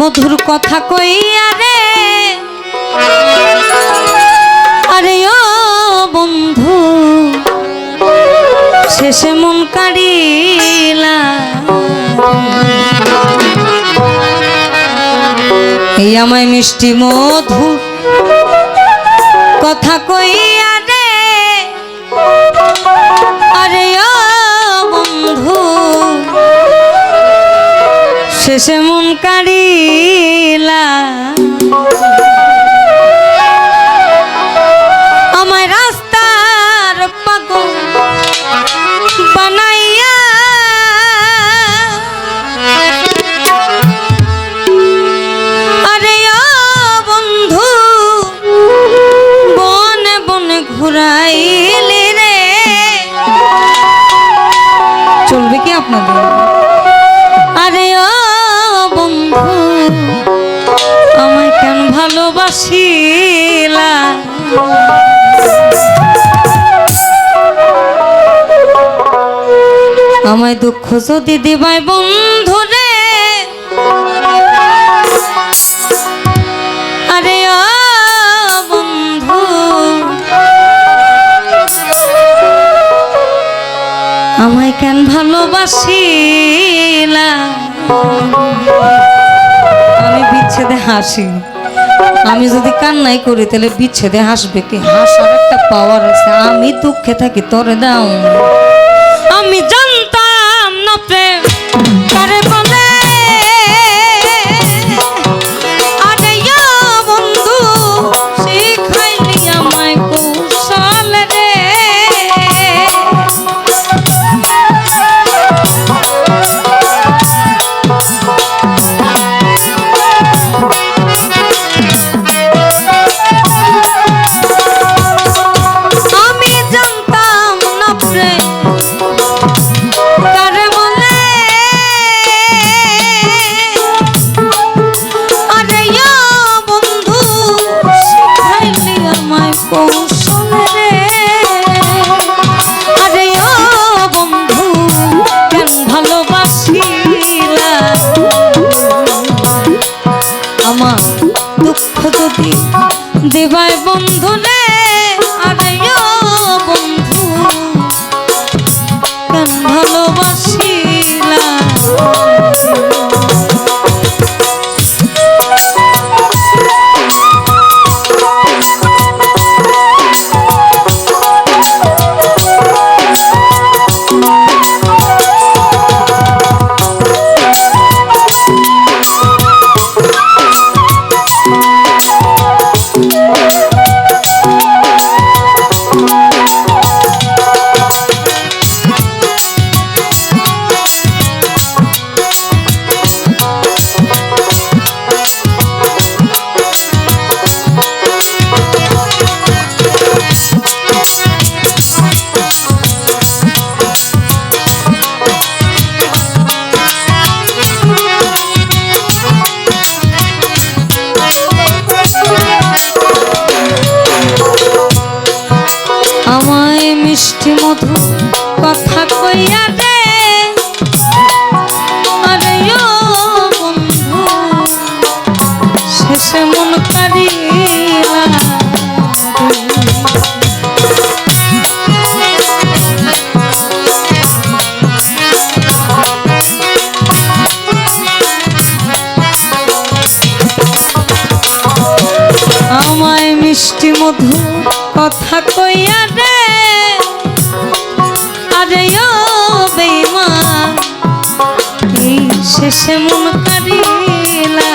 মধুর কথা কইয়া রে। আরে ও বন্ধু, শেষে মন কাড়িলা। এই আমায় মিষ্টি মধুর কথা কইয়া শেষে মন কাড়িলা। দুঃখ যদি দিবাই বন্ধু রে। আরে বন্ধু। আমায় কেন ভালোবাসিলা? আমি বিচ্ছেদে হাসি। আমি যদি কান্নাই করি, তাহলে বিচ্ছেদে হাসবে কি? হাসার একটা পাওয়ার আছে। আমি দুঃখে থাকি, তোরে দাও। আমি জানতাম no pé. মিষ্টি মধু কথা কইয়া রে আরে ও বেমা এই শেষে মন কারিলা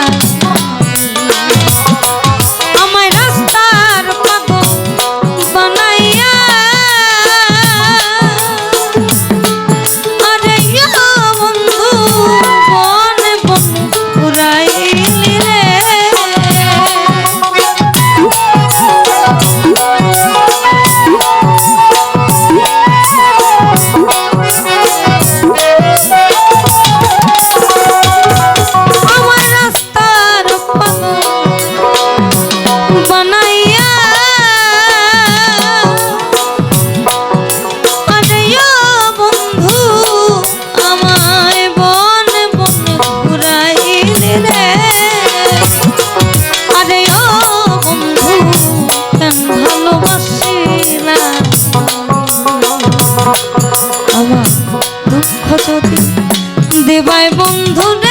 দেবাই যদি দেবায় বন্ধুর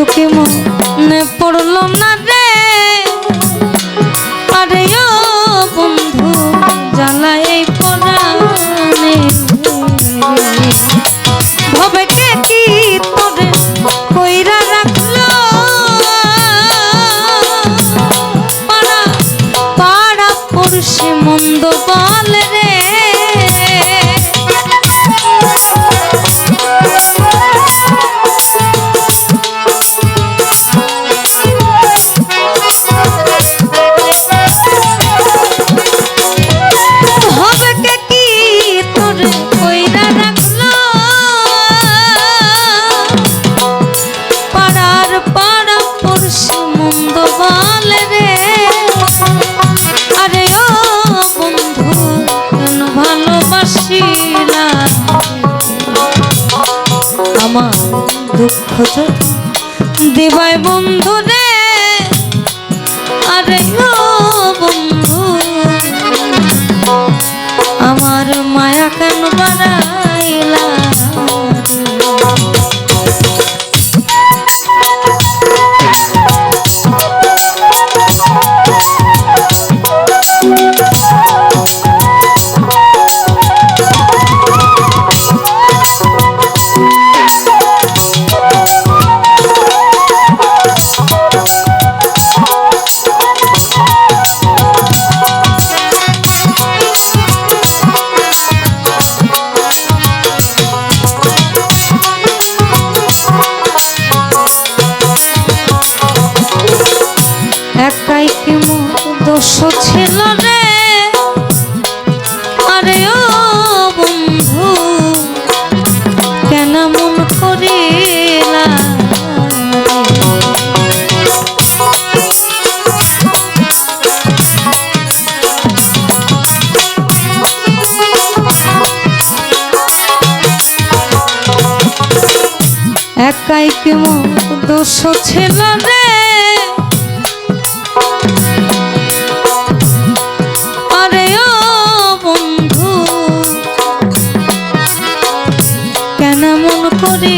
একটু কি মনে কেন বাড়াইলা লাইক মো দোষ ছিল রে। আরে ও বন্ধু কেন মন করে